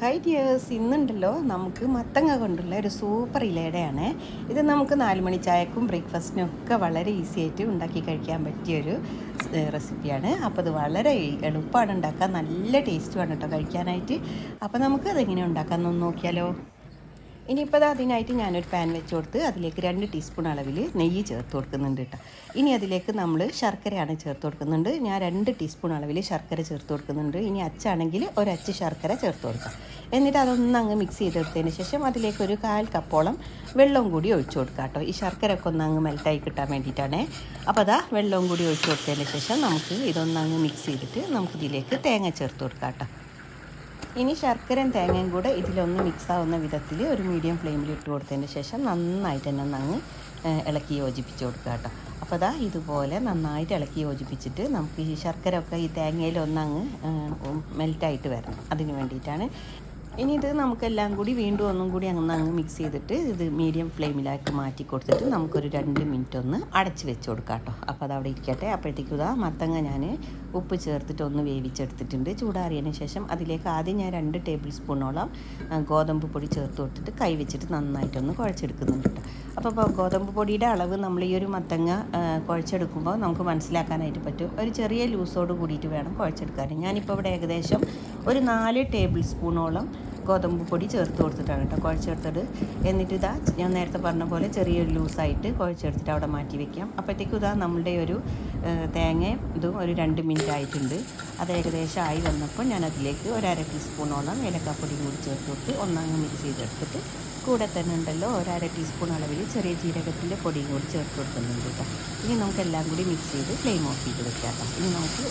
Hi dears ഇന്നുണ്ടല്ലോ നമുക്ക് മത്തങ്ങ കൊണ്ടുള്ള ഒരു സൂപ്പർ ഇലയുടെയാണ്. ഇത് നമുക്ക് നാല് മണി ചായക്കും ബ്രേക്ക്ഫാസ്റ്റിനും ഒക്കെ വളരെ ഈസി ആയിട്ട് ഉണ്ടാക്കി കഴിക്കാൻ പറ്റിയൊരു റെസിപ്പിയാണ് അപ്പോൾ അത് വളരെ എളുപ്പമാണ് ഉണ്ടാക്കാൻ. നല്ല ടേസ്റ്റുമാണ് കേട്ടോ കഴിക്കാനായിട്ട്. അപ്പോൾ നമുക്ക് അതെങ്ങനെ ഉണ്ടാക്കാമെന്നൊന്ന് നോക്കിയാലോ? ഇനിയിപ്പോൾ അത് അതിനായിട്ട് ഞാനൊരു പാൻ വെച്ച് കൊടുത്ത് അതിലേക്ക് രണ്ട് ടീസ്പൂൺ അളവിൽ നെയ്യ് ചേർത്ത് കൊടുക്കുന്നുണ്ട് കേട്ടോ ഇനി അതിലേക്ക് നമ്മൾ ശർക്കരയാണ് ചേർത്ത് കൊടുക്കുന്നുണ്ട്. ഞാൻ രണ്ട് ടീസ്പൂൺ അളവിൽ ശർക്കര ചേർത്ത് കൊടുക്കുന്നുണ്ട്. ഇനി അച്ചാണെങ്കിൽ ഒരച്ച് ശർക്കര ചേർത്ത് കൊടുക്കാം. എന്നിട്ട് അതൊന്ന് അങ്ങ് മിക്സ് ചെയ്തെടുത്തതിന് ശേഷം അതിലേക്ക് ഒരു കാൽ കപ്പോളം വെള്ളവും കൂടി ഒഴിച്ചു കൊടുക്കാം കേട്ടോ ഈ ശർക്കര ഒക്കെ ഒന്ന് അങ്ങ് മെൽറ്റായി കിട്ടാൻ വേണ്ടിയിട്ടാണ് അപ്പോൾ അതാ വെള്ളവും കൂടി ഒഴിച്ചു കൊടുത്തതിന് ശേഷം നമുക്ക് ഇതൊന്ന് അങ്ങ് മിക്സ് ചെയ്തിട്ട് നമുക്ക് ഇതിലേക്ക് തേങ്ങ ചേർത്ത് കൊടുക്കാം കേട്ടോ ഇനി ശർക്കരയും തേങ്ങയും കൂടെ ഇതിലൊന്ന് മിക്സ് ആവുന്ന വിധത്തിൽ ഒരു മീഡിയം ഫ്ലെയിമിൽ ഇട്ട് കൊടുത്തതിന് ശേഷം നന്നായിട്ട് തന്നെ നങ്ങ് അങ്ങ് ഇളക്കി യോജിപ്പിച്ച് കൊടുക്കുക കേട്ടോ. അപ്പോൾ അതാ ഇതുപോലെ നന്നായിട്ട് ഇളക്കി യോജിപ്പിച്ചിട്ട് നമുക്ക് ഈ ശർക്കര ഒക്കെ ഈ തേങ്ങയിൽ ഒന്നങ്ങ് മെൽറ്റായിട്ട് വരണം. അതിന് വേണ്ടിയിട്ടാണ് ഇനി ഇത് നമുക്കെല്ലാം കൂടി വീണ്ടും ഒന്നും കൂടി അങ്ങ് അങ്ങ് മിക്സ് ചെയ്തിട്ട് ഇത് മീഡിയം ഫ്ലെയിമിലാക്കി മാറ്റി കൊടുത്തിട്ട് നമുക്കൊരു രണ്ട് മിനിറ്റ് ഒന്ന് അടച്ച് വെച്ച് കൊടുക്കാം കേട്ടോ. അപ്പോൾ അതവിടെ ഇരിക്കട്ടെ. അപ്പോഴത്തേക്കും ഇതാ മത്തങ്ങ ഞാൻ ഉപ്പ് ചേർത്തിട്ട് ഒന്ന് വേവിച്ചെടുത്തിട്ടുണ്ട്. ചൂടാറിയതിന് ശേഷം അതിലേക്ക് ആദ്യം ഞാൻ രണ്ട് ടേബിൾ സ്പൂണോളം ഗോതമ്പ് പൊടി ചേർത്ത് കൊടുത്തിട്ട് കൈ വെച്ചിട്ട് നന്നായിട്ടൊന്ന് കുഴച്ചെടുക്കുന്നുണ്ട് കേട്ടോ. അപ്പോൾ ഗോതമ്പ് പൊടിയുടെ അളവ് നമ്മൾ ഈ ഒരു മത്തങ്ങ കുഴച്ചെടുക്കുമ്പോൾ നമുക്ക് മനസ്സിലാക്കാനായിട്ട് പറ്റും. ഒരു ചെറിയ ലൂസോട് കൂടിയിട്ട് വേണം കുഴച്ചെടുക്കാൻ ഞാനിപ്പോൾ ഇവിടെ ഏകദേശം ഒരു നാല് ടേബിൾ സ്പൂണോളം ഗോതമ്പ് പൊടി ചേർത്ത് കൊടുത്തിട്ടാണ് കേട്ടോ കുഴച്ചെടുത്തത്. എന്നിട്ട് ഇതാ ഞാൻ നേരത്തെ പറഞ്ഞ പോലെ ചെറിയൊരു ലൂസായിട്ട് കുഴച്ചെടുത്തിട്ട് അവിടെ മാറ്റി വെക്കാം. അപ്പോഴത്തേക്കും ഇതാ നമ്മളുടെ ഒരു തേങ്ങയും ഇതും ഒരു രണ്ട് മിനിറ്റ് ആയിട്ടുണ്ട്. അത് ഏകദേശം ആയി വന്നപ്പോൾ ഞാൻ അതിലേക്ക് ഒരു അര ടീസ്പൂണോളം ഏലക്കാപ്പൊടിയും കൂടി ചേർത്ത് കൊടുത്ത് ഒന്നങ്ങ് മിക്സ് ചെയ്തെടുത്തിട്ട് കൂടെ തന്നെ ഉണ്ടല്ലോ. ഒരര ടീസ്പൂൺ അളവിൽ ചെറിയ ജീരകത്തിന്റെ പൊടിയും കൂടി ചേർത്ത് കൊടുക്കുന്നുണ്ട് കേട്ടോ. ഇനി നമുക്ക് എല്ലാം കൂടി മിക്സ് ചെയ്ത് ഫ്ലെയിം ഓഫ് ചെയ്ത് വെക്കാം ഇനി നമുക്ക്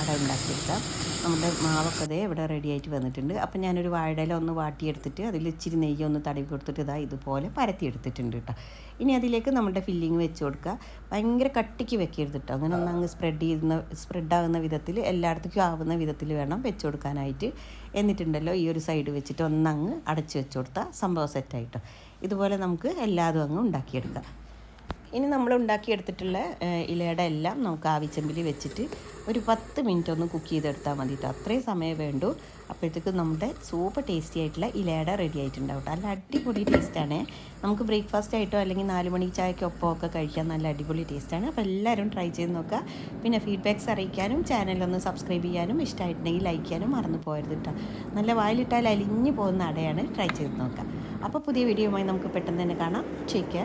അട ഉണ്ടാക്കിയെടുക്കാം നമ്മുടെ മാവൊക്കെ അതേ ഇവിടെ റെഡി ആയിട്ട് വന്നിട്ടുണ്ട്. അപ്പം ഞാനൊരു വാഴയില ഒന്ന് വാട്ടിയെടുത്തിട്ട് അതിൽ ഇച്ചിരി നെയ്യ് ഒന്ന് തടവി കൊടുത്തിട്ട് ഇതാ ഇതുപോലെ പരത്തി എടുത്തിട്ടുണ്ട് കേട്ടോ. ഇനി അതിലേക്ക് നമ്മുടെ ഫില്ലിങ് വെച്ച് കൊടുക്കുക. ഭയങ്കര കട്ടിക്ക് വെക്കരുത് കേട്ടോ. അങ്ങനെ ഒന്ന് അങ്ങ് സ്പ്രെഡ് ചെയ്യുന്ന സ്പ്രെഡ് ആകുന്ന വിധത്തിൽ എല്ലായിടത്തേക്കും ആവുന്ന വിധത്തിൽ വേണം വെച്ച് കൊടുക്കാനായിട്ട്. എന്നിട്ടുണ്ടല്ലോ ഈ ഒരു സൈഡ് വെച്ചിട്ട് ഒന്നങ്ങ് അടച്ച് വെച്ച് കൊടുത്താൽ സംഭവം സെറ്റായിട്ടോ ഇതുപോലെ നമുക്ക് എല്ലാതും അങ്ങ് ഉണ്ടാക്കിയെടുക്കാം. ഇനി നമ്മൾ ഉണ്ടാക്കിയെടുത്തിട്ടുള്ള ഇലയുടെ എല്ലാം നമുക്ക് ആവിച്ചമ്പിൽ വെച്ചിട്ട് ഒരു പത്ത് മിനിറ്റ് ഒന്ന് കുക്ക് ചെയ്തെടുത്താൽ മതി അത്രയും സമയം വേണ്ടു. അപ്പോഴത്തേക്ക് നമ്മുടെ സൂപ്പർ ടേസ്റ്റി ആയിട്ടുള്ള ഇലയുടെ റെഡി ആയിട്ടുണ്ടാവും നല്ല അടിപൊളി ടേസ്റ്റാണ് നമുക്ക് ബ്രേക്ക്ഫാസ്റ്റ് ആയിട്ടോ അല്ലെങ്കിൽ നാല് മണി ചായക്കൊപ്പം ഒക്കെ കഴിക്കാൻ നല്ല അടിപൊളി ടേസ്റ്റാണ് അപ്പോൾ എല്ലാവരും ട്രൈ ചെയ്ത് നോക്കുക. പിന്നെ ഫീഡ്ബാക്ക്സ് അറിയിക്കാനും ചാനലൊന്ന് സബ്സ്ക്രൈബ് ചെയ്യാനും ഇഷ്ടമായിട്ടുണ്ടെങ്കിൽ ലൈക്ക് ചെയ്യാനും മറന്നു പോകരുത് കേട്ടോ നല്ല വായിലിട്ടാൽ അലിഞ്ഞു പോകുന്ന അടയാണ് ട്രൈ ചെയ്ത് നോക്കുക. അപ്പോൾ പുതിയ വീഡിയോയുമായി നമുക്ക് പെട്ടെന്ന് തന്നെ കാണാം. ചേക്ക്